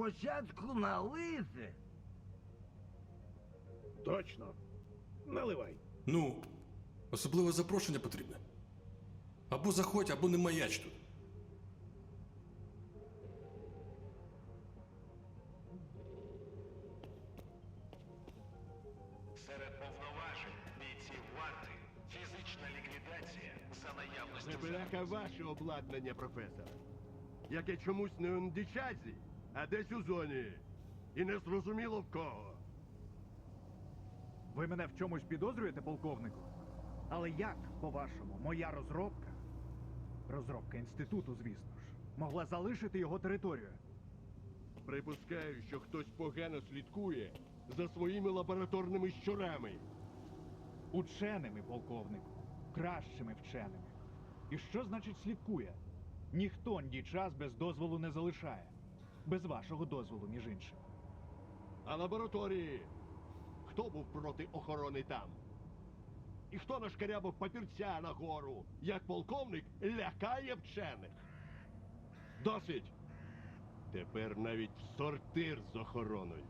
Спочатку налити. Точно. Наливай. Ну, особливе запрошення потрібне. Або заходь, або не маяч тут. Серед повноважень бійців варти фізична ліквідація за наявності Небеляка ваше обладнання, професор. Яке чомусь не у Дічазі, а десь у зоні. І не зрозуміло в кого. Ви мене в чомусь підозрюєте, полковнику? Але як, по-вашому, моя розробка, розробка інституту, звісно ж, могла залишити його територію? Припускаю, що хтось погано слідкує за своїми лабораторними щурами. Ученими, полковнику, кращими вченими. І що значить слідкує? Ніхто ні час без дозволу не залишає. Без вашого дозволу, між іншим. А лабораторії? Хто був проти охорони там? І хто нашкарябав папірця нагору, як полковник лякає вчених? Досить! Тепер навіть сортир з охороною.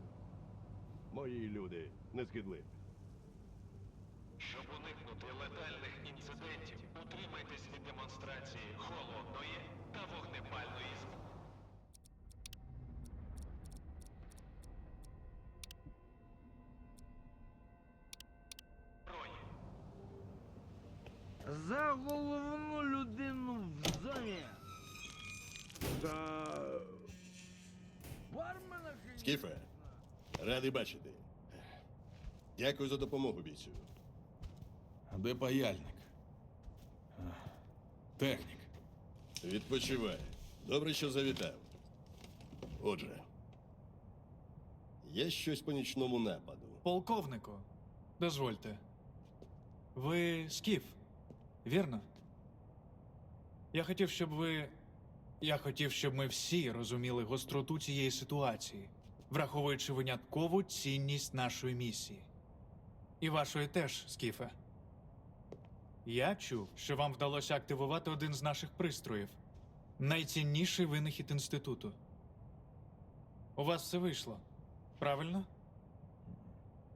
Мої люди не скидливі. Щоб уникнути летальних інцидентів, утримайтесь від демонстрації холодної та вогнепальної зброї. За головну людину в зоні. За. Бармена Скіфе, радий бачити. Дякую за допомогу бійцю. А де паяльник? Технік. Відпочивай. Добре, що завітав. Отже, є щось по нічному нападу. Полковнику, дозвольте. Ви скіф, вірно? Я хотів, щоб ви. Я хотів, щоб ми всі розуміли гостроту цієї ситуації, враховуючи виняткову цінність нашої місії. І вашої теж, скіфе. Я чув, що вам вдалося активувати один з наших пристроїв найцінніший винахід інституту. У вас все вийшло, правильно?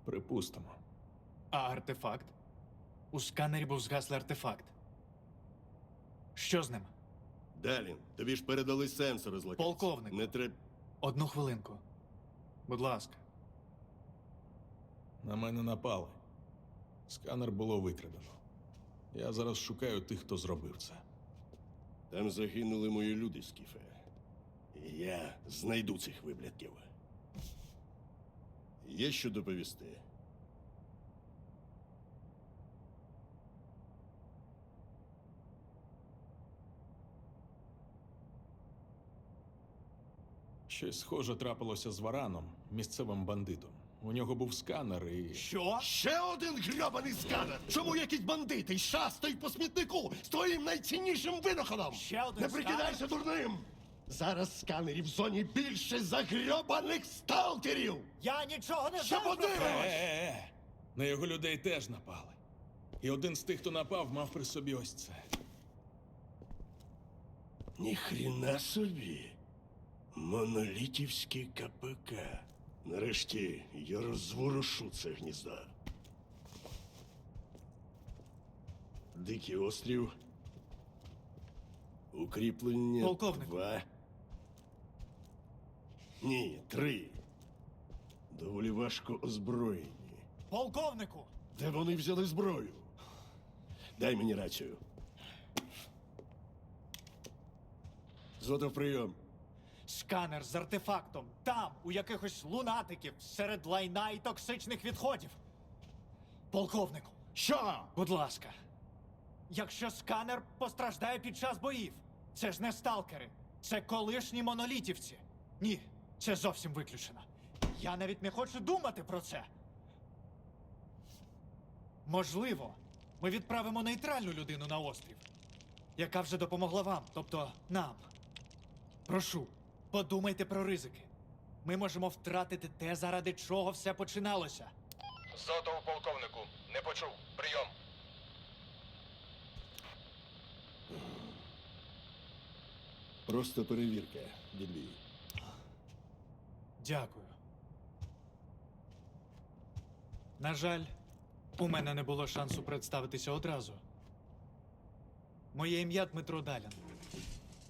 Припустимо. А артефакт? У сканері був згаслий артефакт. Що з ним? Далін, тобі ж передали сенсори з локації. Полковник. Не треба. Одну хвилинку. Будь ласка. На мене напали. Сканер було викрадено. Я зараз шукаю тих, хто зробив це. Там загинули мої люди, Скіфе. І я знайду цих виблядків. Є що доповісти. Щось схоже трапилося з Вараном, місцевим бандитом. У нього був сканер і. Що? Ще один грьобаний сканер! Чому якісь бандити шастають по смітнику з твоїм найціннішим винаходом? Ще один Не прикидайся дурним! Зараз сканерів в зоні більше за грьобаних сталкерів! Я нічого не Що подивимось? Е-е-е! На його людей теж напали. І один з тих, хто напав, мав при собі ось це. Ніхріна собі. Монолітівський КПК. Нарешті я розворушу це гніздо. Дикий острів. Укріплення. Полковнику. Два. Ні, три. Доволі важко озброєні. Полковнику! Де вони взяли зброю? Дай мені рацію. Зотов прийом. Сканер з артефактом там, у якихось лунатиків, серед лайна і токсичних відходів. Полковнику, Що? будь ласка. Якщо сканер постраждає під час боїв, це ж не сталкери, це колишні монолітівці. Ні, це зовсім виключено. Я навіть не хочу думати про це. Можливо, ми відправимо нейтральну людину на острів, яка вже допомогла вам, тобто нам. Прошу, подумайте про ризики. Ми можемо втратити те, заради чого все починалося. Зотов полковнику. Не почув. Прийом. Просто перевірка, відбій. Дякую. На жаль, у мене не було шансу представитися одразу. Моє ім'я Дмитро Далян.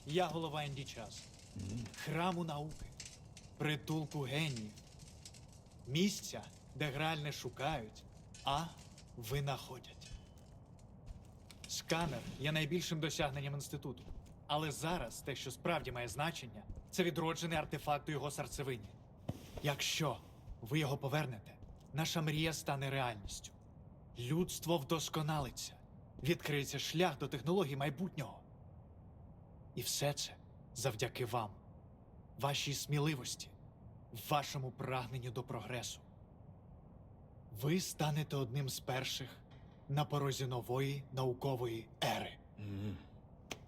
Я голова Індічас, храму науки, притулку геніїв, місця, де граль не шукають, а винаходять. Сканер є найбільшим досягненням інституту. Але зараз те, що справді має значення, це відроджений артефакт у його серцевині. Якщо ви його повернете, наша мрія стане реальністю. Людство вдосконалиться, відкриється шлях до технологій майбутнього. І все це завдяки вам, вашій сміливості, вашому прагненню до прогресу. Ви станете одним з перших на порозі нової наукової ери.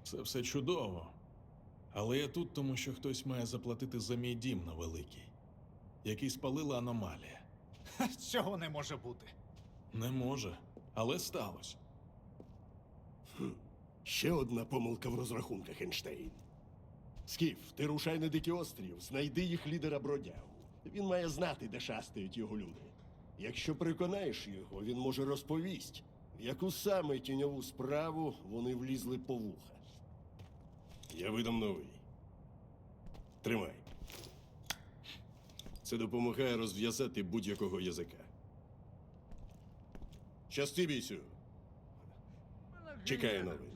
Це все чудово. Але я тут, тому що хтось має заплатити за мій дім на великий, який спалила аномалія. Ха, Цього не може бути. Не може, але сталося. Ще одна помилка в розрахунках, Ейнштейн. Скіф, ти рушай на дикий острів, знайди їх лідера бродягу. Він має знати, де шастають його люди. Якщо переконаєш його, він може розповість, в яку саме тіньову справу вони влізли по вуха. Я видам новий. Тримай. Це допомагає розв'язати будь-якого язика. Щасти бійцю. Чекаю новий.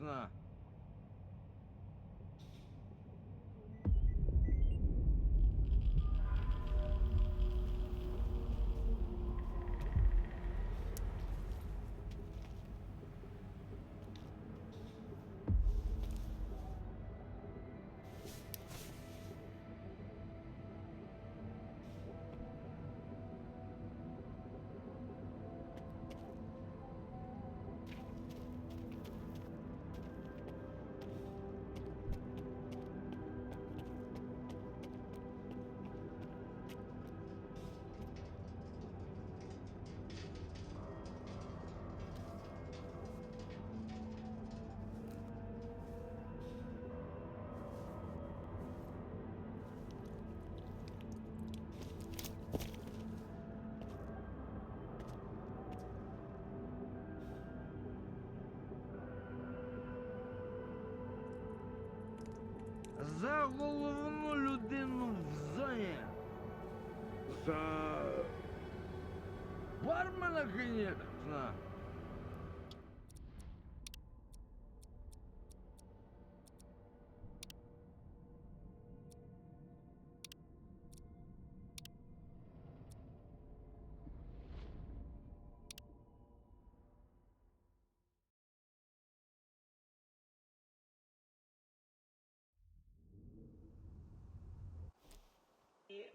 Головну людину в зоні. За... Бармена, конечно. І е,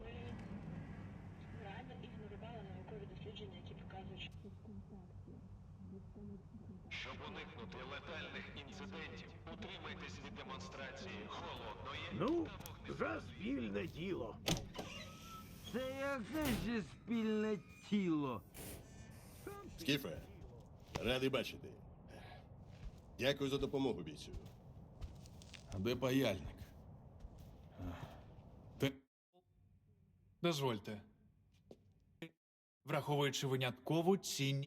ми реально ігнорували наукові дослідження, які показують, що Щоб уникнути летальних інцидентів, утримайтесь від демонстрації холодної Ну, за спільне діло. Це яке ще спільне тіло? Скіфе, радий бачити. Дякую за допомогу, бійцю. Де паяльник? Ах. Те... Дозвольте. Враховуючи виняткову цінь.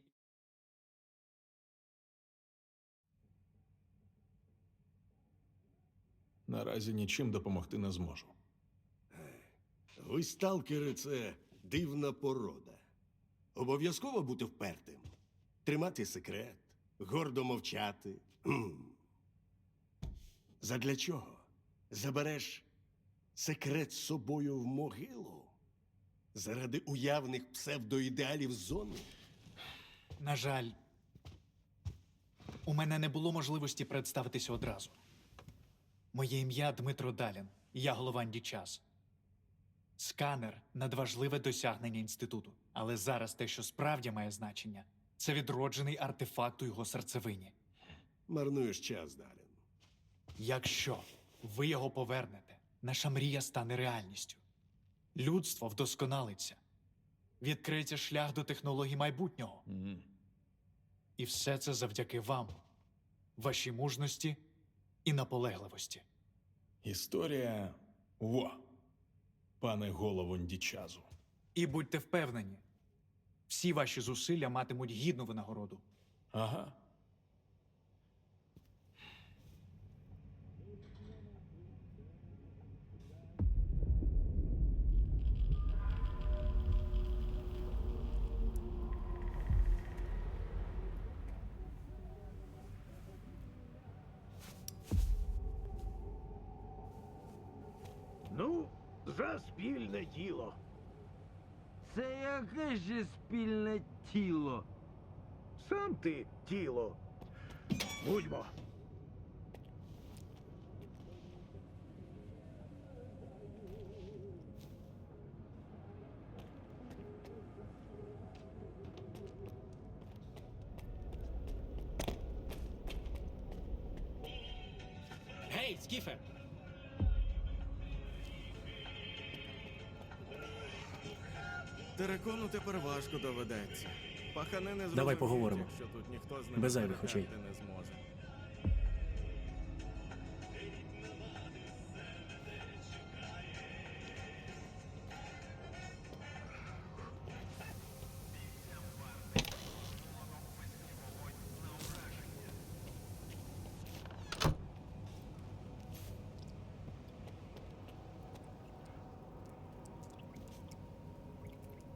Наразі нічим допомогти не зможу. Ви, сталкери, це дивна порода. Обов'язково бути впертим, тримати секрет, гордо мовчати. Задля чого? Забереш секрет з собою в могилу? Заради уявних псевдоідеалів зони? На жаль, у мене не було можливості представитися одразу. Моє ім'я Дмитро Далін, і я голова Індічас. Сканер надважливе досягнення інституту. Але зараз те, що справді має значення, це відроджений артефакт у його серцевині. Марнуєш час, Далін. Якщо ви його повернете, наша мрія стане реальністю. Людство вдосконалиться, відкриється шлях до технологій майбутнього. Мгм. І все це завдяки вам, вашій мужності і наполегливості. Історія. Во. пане голову Дічазу. І будьте впевнені, всі ваші зусилля матимуть гідну винагороду. Ага. За спільне діло. Це яке ще спільне тіло? Сам ти тіло. Будьмо. Гей, Скіфе! Терекону тепер важко доведеться. Пахане не зрозуміють, Давай поговоримо. якщо тут ніхто з ними Без зайвих очей. переграти не зможе.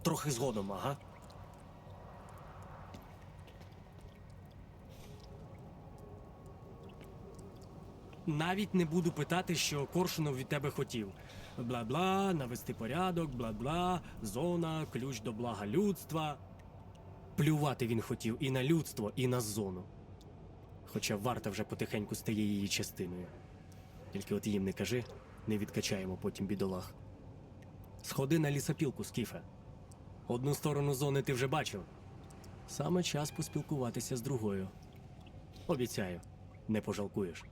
Трохи згодом, ага. Навіть не буду питати, що Коршунов від тебе хотів. Бла-бла, навести порядок, бла-бла, зона, ключ до блага людства. Плювати він хотів і на людство, і на зону. Хоча варта вже потихеньку стає її частиною. Тільки от їм не кажи, не відкачаємо потім бідолах. Сходи на лісопілку, Скіфе. Одну сторону зони ти вже бачив. Саме час поспілкуватися з другою. Обіцяю, не пожалкуєш.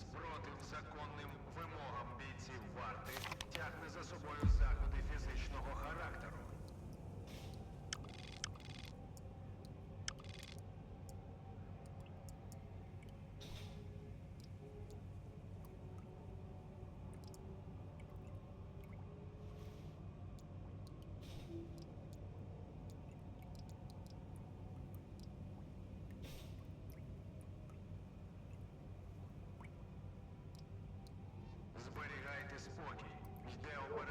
Спротив законним вимогам бійців варти тягне за собою заходи фізичного характеру.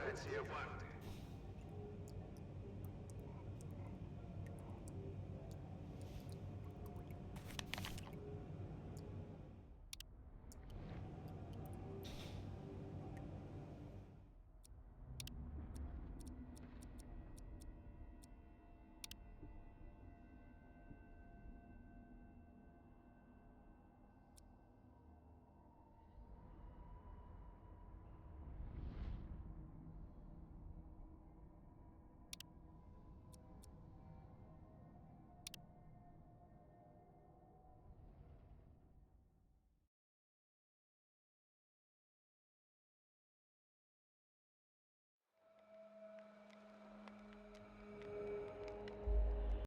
Silence here, one.